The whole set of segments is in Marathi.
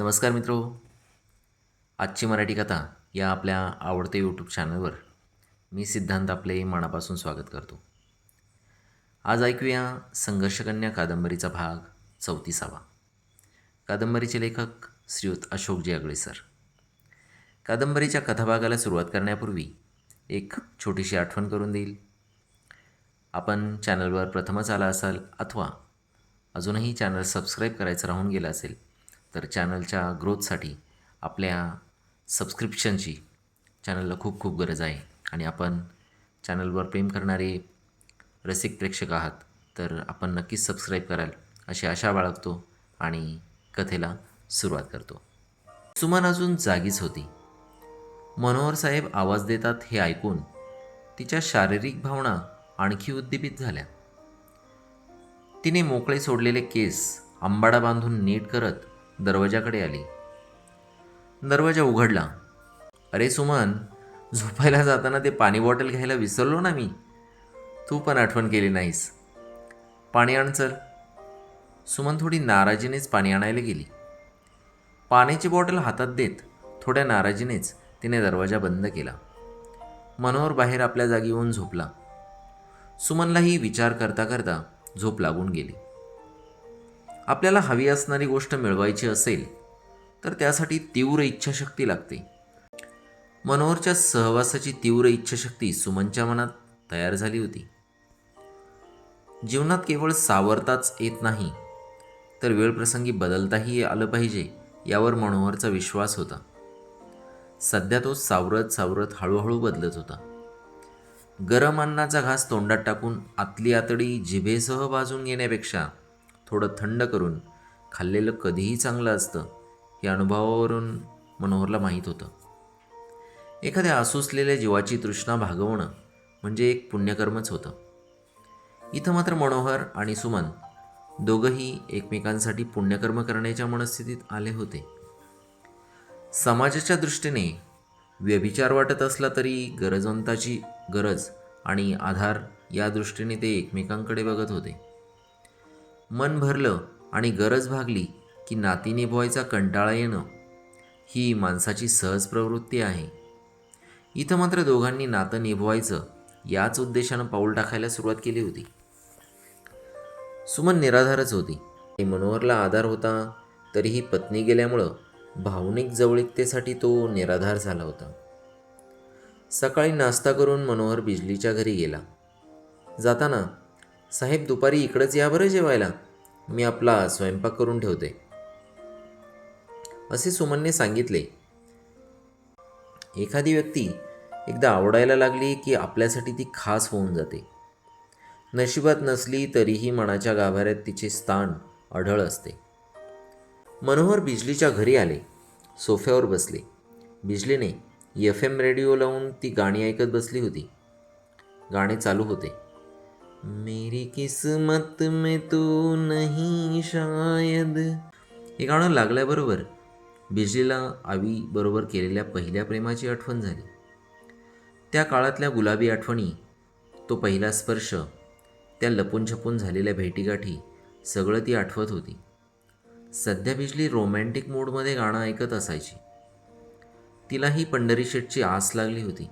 नमस्कार मित्रो. आजची मराठी कथा या आपल्या आवडत्या यूट्यूब चॅनलवर मी सिद्धांत आपले मनापासून स्वागत करतो. आज ऐकूया संघर्षकन्या कादंबरीचा भाग चौतीसावा. कादंबरीचे लेखक श्रीयुत अशोकजी अगळे सर. कादंबरीच्या कथाभागाला सुरुवात करण्यापूर्वी एक छोटीशी आठवण करून देईल. आपण चॅनलवर प्रथमच आला असाल अथवा अजूनही चॅनल सबस्क्राईब करायचं राहून गेलं असेल तर चॅनलच्या ग्रोथसाठी आपल्या सबस्क्रिप्शनची चॅनलला खूप खूप गरज आहे. आणि आपण चॅनलवर प्रेम करणारे रसिक प्रेक्षक आहात तर आपण नक्कीच सबस्क्राईब कराल अशी आशा बाळगतो आणि कथेला सुरुवात करतो. सुमन अजून जागीच होती. मनोहर साहेब आवाज देतात हे ऐकून तिच्या शारीरिक भावना आणखी उद्दीपित झाल्या. तिने मोकळे सोडलेले केस आंबाडा बांधून नीट करत दरवाजाकडे आली. दरवाजा उघडला. अरे सुमन झोपायला जाताना ते पाणी बॉटल घ्यायला विसरलो ना मी. तू पण आठवण केली नाहीस. पाणी आण चल. सुमन थोडी नाराजीनेच पाणी आणायला गेली. पाण्याची बॉटल हातात देत. थोड्या नाराजीनेच तिने दरवाजा बंद केला. मनोहर बाहेर आपल्या जागी येऊन झोपला. सुमनलाही विचार करता करता झोप लागून गेली. आपल्याला हवी असणारी गोष्ट मिळवायची असेल तर त्यासाठी तीव्र इच्छाशक्ती लागते. मनोहरच्या सहवासाची तीव्र इच्छाशक्ती सुमनच्या मनात तयार झाली होती. जीवनात केवळ सावरताच येत नाही तर वेळप्रसंगी बदलताही आलं पाहिजे यावर मनोहरचा विश्वास होता. सध्या तो सावरत सावरत हळूहळू बदलत होता. गरम अन्नाचा घास तोंडात टाकून आतली आतडी जिभेसह भाजून घेण्यापेक्षा थोडं थंड करून खाल्लेलं कधीही चांगलं असतं हे अनुभवावरून मनोहरला माहीत होतं. एखाद्या आसुसलेल्या जीवाची तृष्णा भागवणं म्हणजे एक पुण्यकर्मच होतं. इथं मात्र मनोहर आणि सुमन दोघंही एकमेकांसाठी पुण्यकर्म करण्याच्या मनस्थितीत आले होते. समाजाच्या दृष्टीने व्यभिचार वाटत असला तरी गरजवंताची गरज आणि आधार या दृष्टीने ते एकमेकांकडे बघत होते. मन भरलं आणि गरज भागली की नाती निभवायचा कंटाळा येणं ही माणसाची सहज प्रवृत्ती आहे. इथं मात्र दोघांनी नातं निभवायचं याच उद्देशानं पाऊल टाकायला सुरुवात केली होती. सुमन निराधारच होती. मनोहरला आधार होता तरीही पत्नी गेल्यामुळं भावनिक जवळीकतेसाठी तो निराधार झाला होता. सकाळी नाश्ता करून मनोहर बिजलीच्या घरी गेला. जाताना साहेब दुपारी इकडंच या बरं जेवायला. मी आपला स्वयंपाक करून ठेवते. असे सुमनने सांगितले. एखादी व्यक्ती एकदा आवडायला लागली की आपल्यासाठी ती खास होऊन जाते. नशिबात नसली तरीही मनाच्या गाभाऱ्यात तिचे स्थान अढळ असते. मनोहर बिजलीच्या घरी आले. सोफ्यावर बसले. बिजलीने एफ एम रेडिओ लावून ती गाणी ऐकत बसली होती. गाणे चालू होते. मेरी किस्मत में तू नहीं शायद। हे गाणं लागल्याबरोबर बिजलीला आवीबरोबर केलेल्या पहिल्या प्रेमाची आठवण झाली. त्या काळातल्या गुलाबी आठवणी तो पहिला स्पर्श त्या लपून छपून झालेल्या भेटीगाठी सगळं ती आठवत होती. सध्या बिजली रोमॅन्टिक मूडमध्ये गाणं ऐकत असायची. तिला ही पंढरी शेटची आस लागली होती.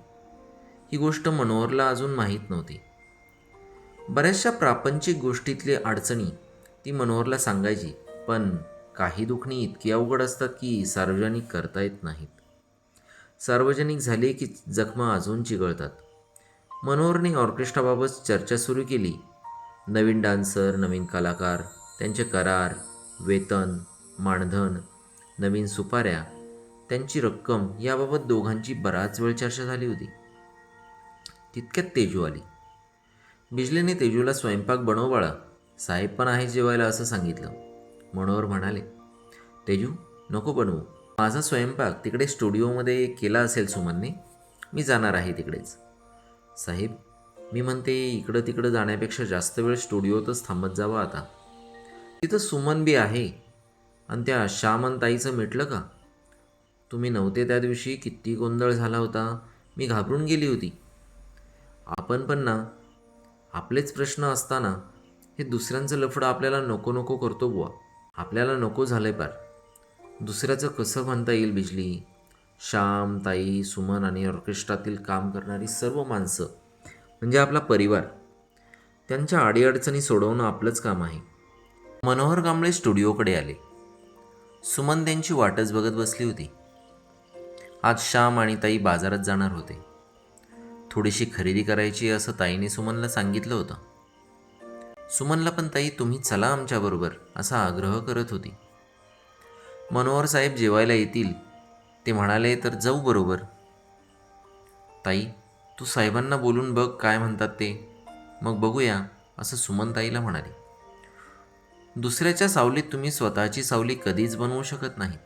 ही गोष्ट मनोहरला अजून माहीत नव्हती. बऱ्याचशा प्रापंचिक गोष्टीतले अडचणी ती मनोहरला सांगायची पण काही दुखणी इतकी अवघड असतात की सार्वजनिक करता येत नाहीत. सार्वजनिक झाले की जखमा अजून चिघळतात. मनोहरने ऑर्केस्ट्राबाबत चर्चा सुरू केली. नवीन डान्सर नवीन कलाकार त्यांचे करार वेतन मानधन नवीन सुपाऱ्या त्यांची रक्कम याबाबत दोघांची बराच वेळ चर्चा झाली होती. तितक्यात तेजू आली. बिजलीने तेजूला स्वयंपाक बनव बाळा साहेब पण आहे जेवायला असं सांगितलं. मनोहर म्हणाले तेजू नको बनवू. माझा स्वयंपाक तिकडे स्टुडिओमध्ये केला असेल सुमनने. मी जाणार आहे तिकडेच. साहेब मी म्हणते इकडं तिकडं जाण्यापेक्षा जास्त वेळ स्टुडिओतच थांबत जावा आता. तिथं सुमन बी आहे. आणि त्या श्यामनताईचं मिटलं का? तुम्ही नव्हते त्या दिवशी किती गोंधळ झाला होता. मी घाबरून गेली होती. आपण पण ना. आपलेच प्रश्न असताना हे दुसऱ्यांचं लफडं आपल्याला नको नको करतो बुवा. आपल्याला नको झालंय पार. दुसऱ्याचं कसं म्हणता येईल बिजली? श्याम ताई सुमन आणि ऑर्केस्ट्रातील काम करणारी सर्व माणसं म्हणजे आपला परिवार त्यांच्या अडीअडचणी सोडवणं आपलंच काम आहे. मनोहर कांबळे स्टुडिओकडे आले. सुमन त्यांची वाटच बघत बसली होती. आज श्याम आणि ताई बाजारात जाणार होते. थोडीशी खरेदी करायची असं ताईने सुमनला सांगितलं होतं. सुमनला पण ताई तुम्ही चला आमच्याबरोबर असा आग्रह करत होती. मनोहर साहेब जेवायला येतील. ते म्हणाले तर जाऊ बरोबर. ताई तू साहेबांना बोलून बघ काय म्हणतात ते. मग बघूया असं सुमन ताईला म्हणाले. दुसऱ्याच्या सावलीत तुम्ही स्वतःची सावली कधीच बनवू शकत नाहीत.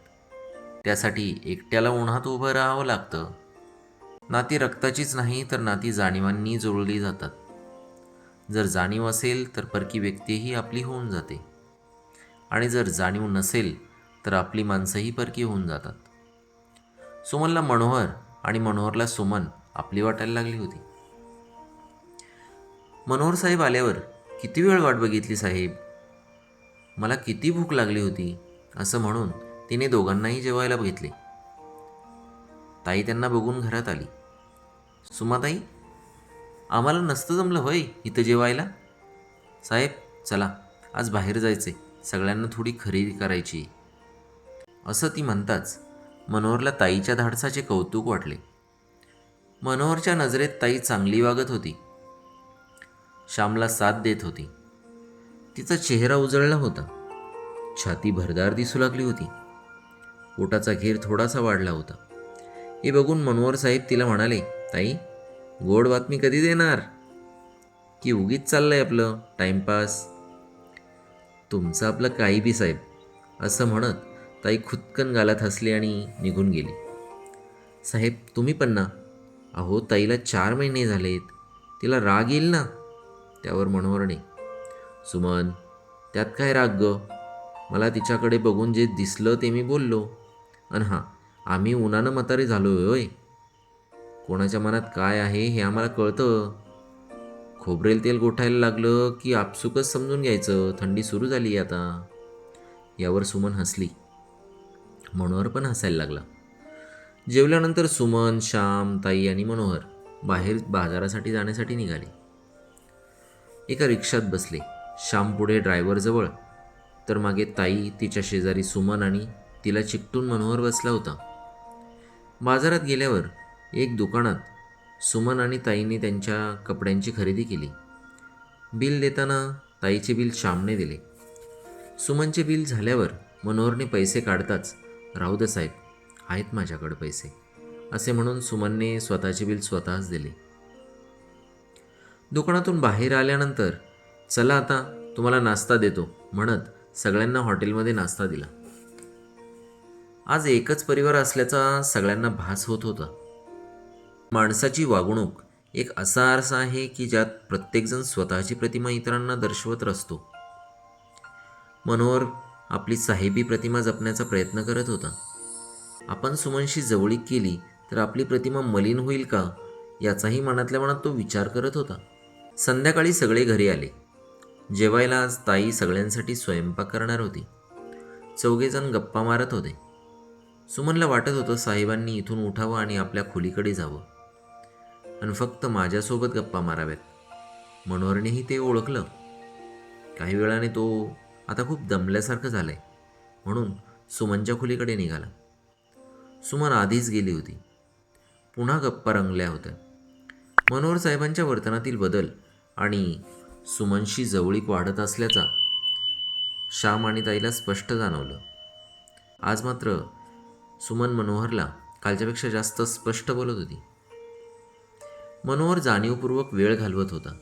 त्यासाठी एकट्याला उन्हात उभं राहावं लागतं. नाती रक्ताचीच नाही तर नाती जाणीवांनी जुळली जातात. जर जाणीव असेल तर परकी व्यक्तीही आपली होऊन जाते. आणि जर जाणीव नसेल तर आपली माणसंही परकी होऊन जातात. सुमनला मनोहर आणि मनोहरला सुमन आपली वाटायला लागली होती. मनोहर साहेब आल्यावर किती वेळ वाट बघितली साहेब? मला किती भूक लागली होती असं म्हणून तिने दोघांनाही जेवायला बघितले ताई त्यांना बघून घरात आली. सुमाताई आम्हाला नसतं जमलं होय इथं जेवायला? साहेब चला आज बाहेर जायचे सगळ्यांना थोडी खरेदी करायची असं ती म्हणताच मनोहरला ताईच्या धाडसाचे कौतुक वाटले. मनोहरच्या नजरेत ताई चांगली वागत होती. श्यामला साथ देत होती. तिचा चेहरा उजळला होता. छाती भरदार दिसू लागली होती. पोटाचा घेर थोडासा वाढला होता. हे बघून मनोहर साहेब तिला म्हणाले ताई गोड बातमी कधी देणार? की उगीच चाललंय आपलं टाइमपास? तुमचं आपलं काही बी साहेब. असं म्हणत ताई खुदकन गालात हसली आणि निघून गेली. साहेब तुम्ही पण ना. अहो ताईला चार महिने झालेत. तिला राग येईल ना? त्यावर मनोहरने सुमन त्यात काय राग ग? मला तिच्याकडे बघून जे दिसलं ते मी बोललो. आणि हां आम्ही उन्हानं म्हातारे झालो होय. कोणाच्या मनात काय आहे हे आम्हाला कळतं. खोबरेल तेल गोठायला लागलं की आपसुकच समजून घ्यायचं. थंडी सुरू झाली आता. यावर सुमन हसली. मनोहर पण हसायला लागला. जेवल्यानंतर सुमन श्याम ताई आणि मनोहर बाहेर बाजारासाठी जाण्यासाठी निघाले. एका रिक्षात बसले. श्याम पुढे ड्रायव्हरजवळ तर मागे ताई तिच्या शेजारी सुमन आणि तिला चिकटून मनोहर बसला होता. बाजारात गेल्यावर एक दुकानात सुमन आणि ताईने त्यांच्या कपड्यांची खरेदी केली. बिल देताना ताईचे बिल श्यामने दिले. सुमनचे बिल झाल्यावर मनोहरने पैसे काढताच राहू दे साहेब आहेत माझ्याकडे पैसे असे म्हणून सुमनने स्वतःचे बिल स्वतःच दिले. दुकानातून बाहेर आल्यानंतर चला आता तुम्हाला नाश्ता देतो म्हणत सगळ्यांना हॉटेलमध्ये नाश्ता दिला. आज एकच परिवार असल्याचा सगळ्यांना भास होत होता. माणसाची वागणूक एक असा आरसा आहे की ज्यात प्रत्येकजण स्वतःची प्रतिमा इतरांना दर्शवत असतो मनोहर आपली साहेबी प्रतिमा जपण्याचा प्रयत्न करत होता. आपण सुमनशी जवळीक केली तर आपली प्रतिमा मलिन होईल का याचाही मनातल्या मनात तो विचार करत होता. संध्याकाळी सगळे घरी आले. जेवायला आज ताई सगळ्यांसाठी स्वयंपाक करणार होती. चौघेजण गप्पा मारत होते. सुमनला वाटत होतं साहेबांनी इथून उठावं आणि आपल्या खोलीकडे जावं. आणि फक्त माझ्यासोबत गप्पा माराव्यात. मनोहरनेही ते ओळखलं. काही वेळाने तो आता खूप दमल्यासारखं झालंय. म्हणून सुमनच्या खोलीकडे निघाला. सुमन आधीच गेली होती. पुन्हा गप्पा रंगल्या होत्या. मनोहर साहेबांच्या वर्तनातील बदल आणि सुमनशी जवळीक वाढत असल्याचा श्याम आणि ताईला स्पष्ट जाणवलं. आज मात्र सुमन मनोहरला कालच्यापेक्षा जास्त स्पष्ट बोलत होती. मनोहर जाणीवपूर्वक वेळ घालवत होता.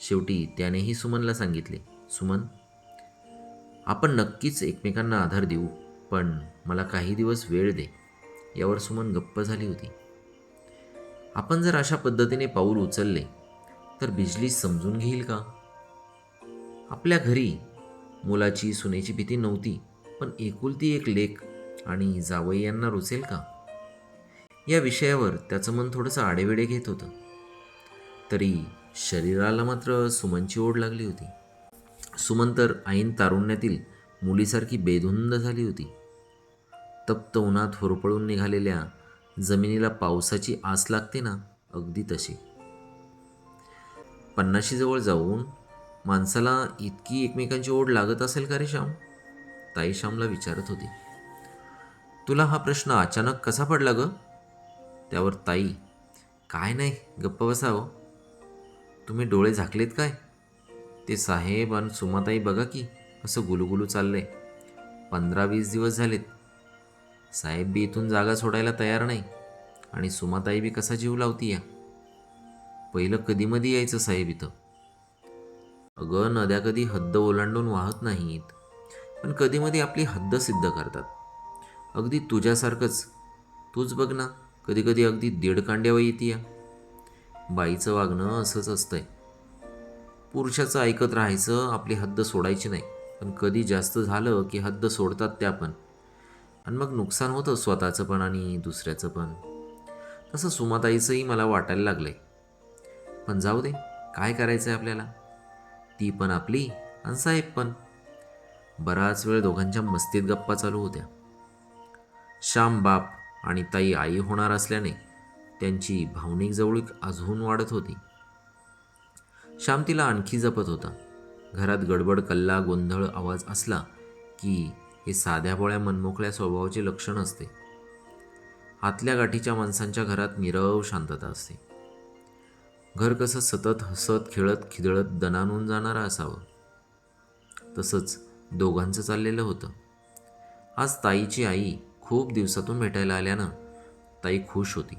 शेवटी त्यानेही सुमनला सांगितले सुमन आपण नक्कीच एकमेकांना आधार देऊ पण मला काही दिवस वेळ दे. यावर सुमन गप्प झाली होती. आपण जर अशा पद्धतीने पाऊल उचलले तर बिजली समजून घेईल का? आपल्या घरी मुलाची सुनेची भीती नव्हती पण एकुलती एक लेख आणि जावई यांना रुचेल का? या विषयावर त्याचं मन थोडंसं आडेवेडे घेत होतं. तरी शरीराला मात्र सुमनची ओढ लागली होती. सुमन तर ऐन तारुण्यातील मुलीसारखी बेधुंद झाली होती. तप्त उन्हात होरपळून निघालेल्या जमिनीला पावसाची आस लागते ना अगदी तशी. पन्नाशीजवळ जाऊन माणसाला इतकी एकमेकांची ओढ लागत असेल का रे श्याम? ताई श्यामला विचारत होती. तुला हा प्रश्न अचानक कसा पडला ग? त्यावर ताई काय नाही गप्प बसा हो. तुम्ही डोळे झाकलेत काय? ते साहेब आणि सुमाताई बघा की असं गुलुगुलू चाललंय. पंधरा वीस दिवस झालेत. साहेब बी इथून जागा सोडायला तयार नाही आणि सुमाताई बी कसा जीव लावती या? पहिलं कधी मधी यायचं साहेब इथं? अगं नद्या कधी हद्द ओलांडून वाहत नाहीत. पण कधीमध्ये आपली हद्द सिद्ध करतात. अगदी तुझ्यासारखंच. तूच बघ ना कधी कधी अगदी दीड कांड्यावर येते या बाईचं वागणं असंच असतंय. पुरुषाचं ऐकत राहायचं आपली हद्द सोडायची नाही. पण कधी जास्त झालं की हद्द सोडतात त्या पण. आणि मग नुकसान होतं स्वतःचं पण आणि दुसऱ्याचं पण. तसं सुमाताईचंही मला वाटायला लागलंय. पण जाऊ दे काय करायचं आहे आपल्याला? ती पण आपली आणि साहेब पण. बराच वेळ दोघांच्या मस्तीत गप्पा चालू होत्या. श्याम बाप आणि ताई आई होणार असल्याने त्यांची भावनिक जवळीक अजून वाढत होती. श्याम तिला आणखी जपत होता. घरात गडबड कल्ला गोंधळ आवाज असला की हे साध्या बोळ्या मनमोकळ्या स्वभावाचे लक्षण असते. आतल्या गाठीच्या माणसांच्या घरात निरव शांतता असते. घर कसं सतत हसत खेळत खिदळत दणानून जाणारं असावं. तसंच दोघांचं चाललेलं होतं. आज ताईची आई खूप दिवसातून भेटायला आल्यानं ताई खुश होती.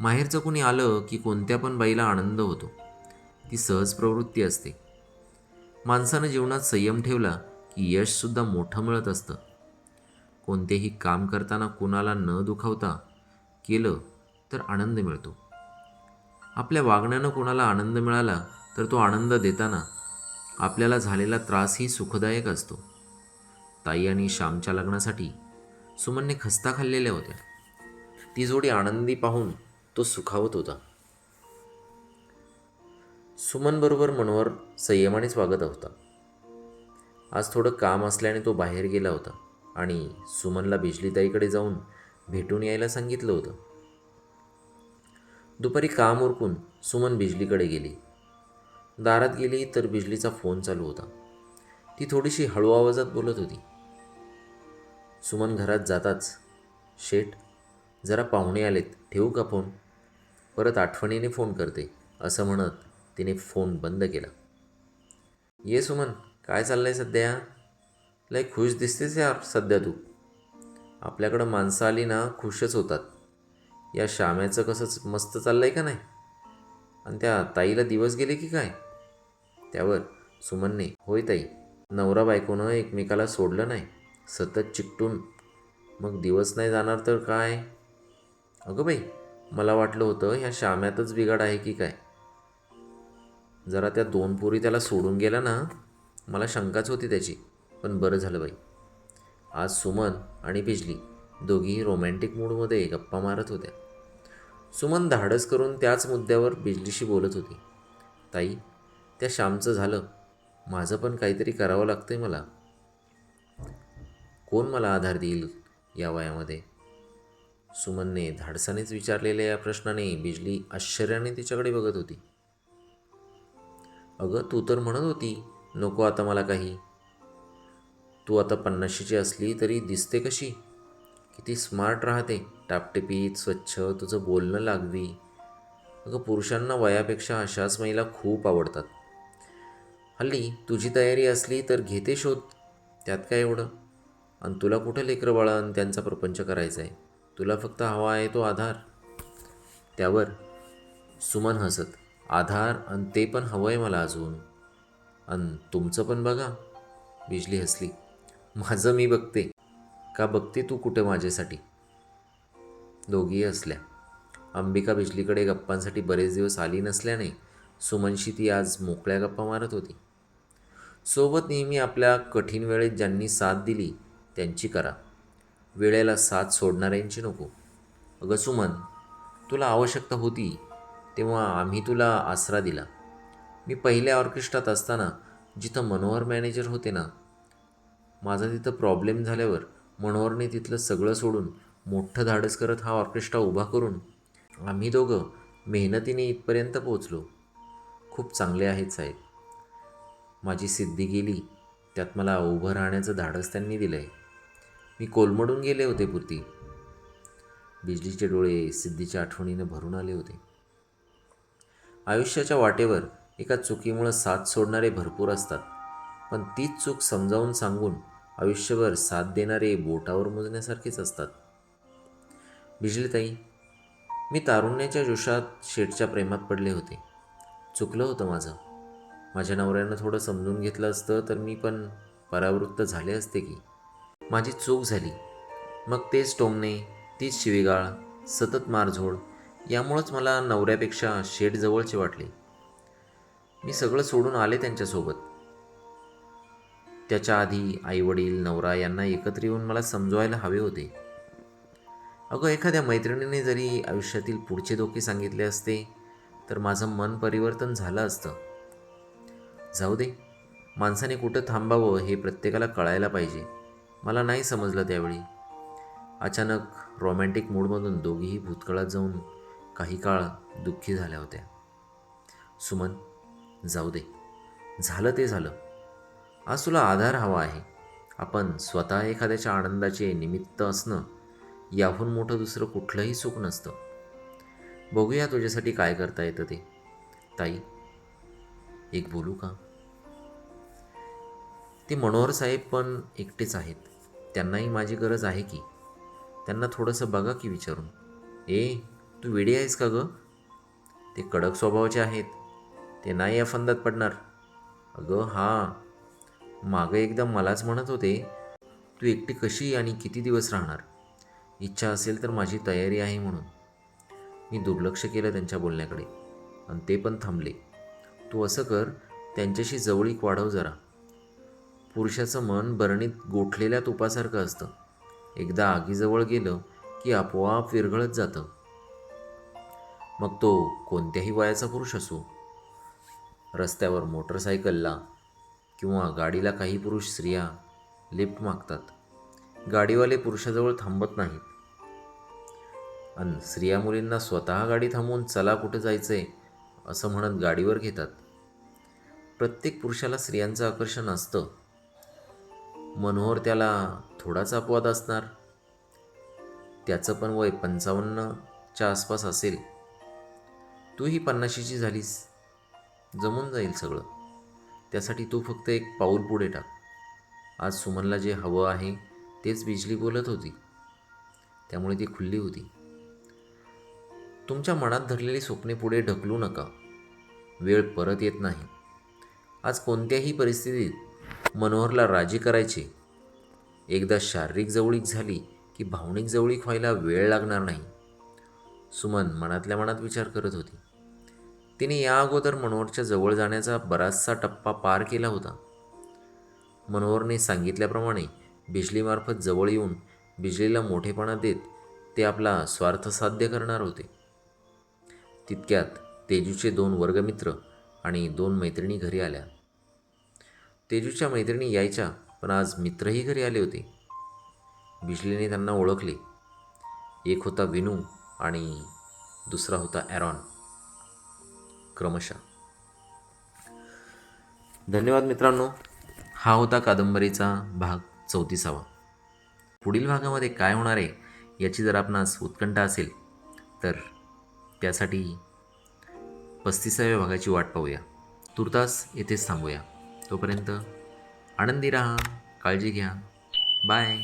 माहेरचं कुणी आलं की कोणत्या पण बाईला आनंद होतो. ती सहज प्रवृत्ती असते. माणसानं जीवनात संयम ठेवला की यशसुद्धा मोठं मिळत असतं. कोणतेही काम करताना कुणाला न दुखावता केलं तर आनंद मिळतो. आपल्या वागण्यानं कोणाला आनंद मिळाला तर तो आनंद देताना आपल्याला झालेला त्रासही सुखदायक असतो. ताई आणि श्यामच्या लग्नासाठी सुमनने खस्ता खाल्लेल्या होत्या. ती जोडी आनंदी पाहून तो सुखावत होता. सुमनबरोबर मनोहर संयमानेच वागत होता. आज थोडं काम असल्याने तो बाहेर गेला होता आणि सुमनला बिजलीताईकडे जाऊन भेटून यायला सांगितलं होतं. दुपारी काम उरकून सुमन बिजलीकडे गेली. दारात गेली तर बिजलीचा फोन चालू होता. ती थोडीशी हळू आवाजात बोलत होती. सुमन घरात जाताच. शेठ जरा पाहुणे आलेत ठेवू का फोन? परत आठवणीने फोन करते असं म्हणत तिने फोन बंद केला. ये सुमन काय चाललंय सध्या? लय खुश दिसतेस यार सध्या तू. आपल्याकडं माणसं आली ना खुशच होतात. या शाम्याचं कसंच मस्त चाललंय का नाही? आणि त्या ताईला दिवस गेले की काय? त्यावर सुमनने होय ताई नवरा बायकोनं एकमेकाला सोडलं नाही. सतत चिकटून. मग दिवस नाही जाणार तर काय? अगं बाई मला वाटलं होतं ह्या शाम्यातच बिघाड आहे की काय? जरा त्या दोन पोरी त्याला सोडून गेला ना मला शंकाच होती त्याची. पण बरं झालं बाई. आज सुमन आणि बिजली दोघीही रोमॅन्टिक मूडमध्ये गप्पा मारत होत्या. सुमन धाडस करून त्याच मुद्द्यावर बिजलीशी बोलत होती. ताई त्या श्यामचं झालं. माझं पण काहीतरी करावं लागतंय मला. कोण मला आधार देईल या वयामध्ये? सुमनने धाडसानेच विचारलेल्या या प्रश्नाने बिजली आश्चर्याने तिच्याकडे बघत होती. अगं तू तर म्हणत होती नको आता मला काही. तू आता पन्नाशीची असली तरी दिसते कशी? किती स्मार्ट राहते. टापटिपीत स्वच्छ तुझं बोलणं लागवी. अगं पुरुषांना वयापेक्षा अशाच महिला खूप आवडतात. हल्ली तुझी तयारी असली तर घेते शोध. त्यात काय एवढं? आणि तुला कुठं लेकरं बाळं त्यांचा प्रपंच करायचा आहे? तुला फक्त हवा आहे तो आधार. त्यावर सुमन हसत आधार आणि ते पण हवं आहे मला अजून. आणि तुमचं पण बघा. बिजली हसली माझं मी बघते. का बघते तू कुठे माझ्यासाठी? दोघीही हसल्या. अंबिका बिजलीकडे गप्पांसाठी बरेच दिवस आली नसल्याने सुमनशी ती आज मोकळ्या गप्पा मारत होती. सोबत नेहमी आपल्या कठीण वेळेत ज्यांनी साथ दिली त्यांची करा. वेळेला साथ सोडणाऱ्यांची नको. अगं सुमन तुला आवश्यकता होती तेव्हा आम्ही तुला आसरा दिला. मी पहिल्या ऑर्केस्ट्रात असताना जिथं मनोहर मॅनेजर होते ना माझा तिथं प्रॉब्लेम झाल्यावर मनोहरने तिथलं सगळं सोडून मोठं धाडस करत हा ऑर्केस्ट्रा उभा करून आम्ही दोघं मेहनतीने इथपर्यंत पोचलो खूप चांगले आहेत साहेब. माझी सिद्धी गेली त्यात मला उभं राहण्याचं धाडस त्यांनी दिलं आहे मी कोलमडून गेले होते पुरती. बिजलीचे डोळे सिद्धीच्या आठवणीनं भरून आले होते. आयुष्याच्या वाटेवर एका चुकीमुळं साथ सोडणारे भरपूर असतात पण तीच चूक समजावून सांगून आयुष्यभर साथ देणारे बोटावर मोजण्यासारखेच असतात. बिजलीताई मी तारुण्याच्या जोशात शेठच्या प्रेमात पडले होते. चुकलं होतं माझं. माझ्या नवऱ्यानं थोडं समजून घेतलं असतं तर मी पण परावृत्त झाले असते की. माझी चूक झाली. मग तेच टोमणे तीच शिवीगाळ सतत मारझोड यामुळंच मला नवऱ्यापेक्षा शेठ जवळचे वाटले. मी सगळं सोडून आले त्यांच्यासोबत. त्याच्या आधी आईवडील नवरा यांना एकत्र येऊन मला समजवायला हवे होते. अगं एखाद्या मैत्रिणीने जरी आयुष्यातील पुढचे धोके सांगितले असते तर माझं मन परिवर्तन झालं असतं. जाऊ दे माणसाने कुठं थांबावं हे प्रत्येकाला कळायला पाहिजे. मला नाही समजलं त्यावेळी. अचानक रोमॅन्टिक मूडमधून दोघीही भूतकाळात जाऊन काही काळ दुःखी झाल्या होत्या. सुमन जाऊ दे. झालं ते झालं. आज तुला आधार हवा आहे. आपण स्वतः एखाद्याच्या आनंदाचे निमित्त असणं याहून मोठं दुसरं कुठलंही सुख नसतं. बघूया तुझ्यासाठी काय करता येतं ते. ताई एक बोलू का? ते मनोहर साहेब पण एकटेच आहेत. त्यांनाही माझी गरज आहे की. त्यांना थोडंसं बघा की विचारून. ए तू वेडी आहेस का गं? ते कडक स्वभावाचे आहेत. ते नाही या फंदात पडणार. अगं हां. मागं एकदा मलाच म्हणत होते तू एकटी कशी आणि किती दिवस राहणार? इच्छा असेल तर माझी तयारी आहे म्हणून. मी दुर्लक्ष केलं त्यांच्या बोलण्याकडे. आणि ते पण थांबले. तू असं कर त्यांच्याशी जवळीक वाढव जरा. पुरुषाचं मन बरणीत गोठलेल्या तुपासारखं असतं. एकदा आगीजवळ गेलं की आपोआप विरघळत जातं. मग तो कोणत्याही वयाचा पुरुष असो. रस्त्यावर मोटरसायकलला किंवा गाडीला काही पुरुष स्त्रिया लिफ्ट मागतात. गाडीवाले पुरुषाजवळ थांबत नाहीत. आणि स्त्रिया मुलींना स्वतः गाडी थांबवून चला कुठं जायचं आहे असं म्हणत गाडीवर घेतात. प्रत्येक पुरुषाला स्त्रियांचं आकर्षण असतं. मनोहर त्याला थोडाच अपवाद असणार. त्याचं पण वय पंचावन्नच्या आसपास असेल. तूही पन्नाशीची झालीस. जमून जाईल सगळं. त्यासाठी तू फक्त एक पाऊल पुढे टाक. आज सुमनला जे हवं आहे तेच बिजली बोलत होती. त्यामुळे ती खुल्ली होती. तुमच्या मनात धरलेली स्वप्ने पुढे ढकलू नका. वेळ परत येत नाही. आज कोणत्याही परिस्थितीत मनोहरला राजी करायचे. एकदा शारीरिक जवळीक झाली की भावनिक जवळीक व्हायला वेळ लागणार नाही. सुमन मनातल्या मनात विचार करत होती. तिने या अगोदर मनोहरच्या जवळ जाण्याचा बराचसा टप्पा पार केला होता. मनोहरने सांगितल्याप्रमाणे बिजलीमार्फत जवळ येऊन बिजलीला मोठेपणा देत ते आपला स्वार्थ साध्य करणार होते. तितक्यात तेजूचे दोन वर्गमित्र आणि दोन मैत्रिणी घरी आल्या. तेजूच्या मैत्रिणी यायच्या पण आज मित्रही घरी आले होते. बिजलीने त्यांना ओळखले. एक होता विनू आणि दुसरा होता ॲरॉन. क्रमशः. धन्यवाद मित्रांनो. हा होता कादंबरीचा भाग चौतीसावा. पुढील भागामध्ये काय होणार आहे याची जर आपणास उत्कंठा असेल तर त्यासाठी पस्तीसाव्या भागाची वाट पाहूया. तुर्तास येथेच थांबूया. तोपर्यंत आनंदी राहा काळजी घ्या. बाय.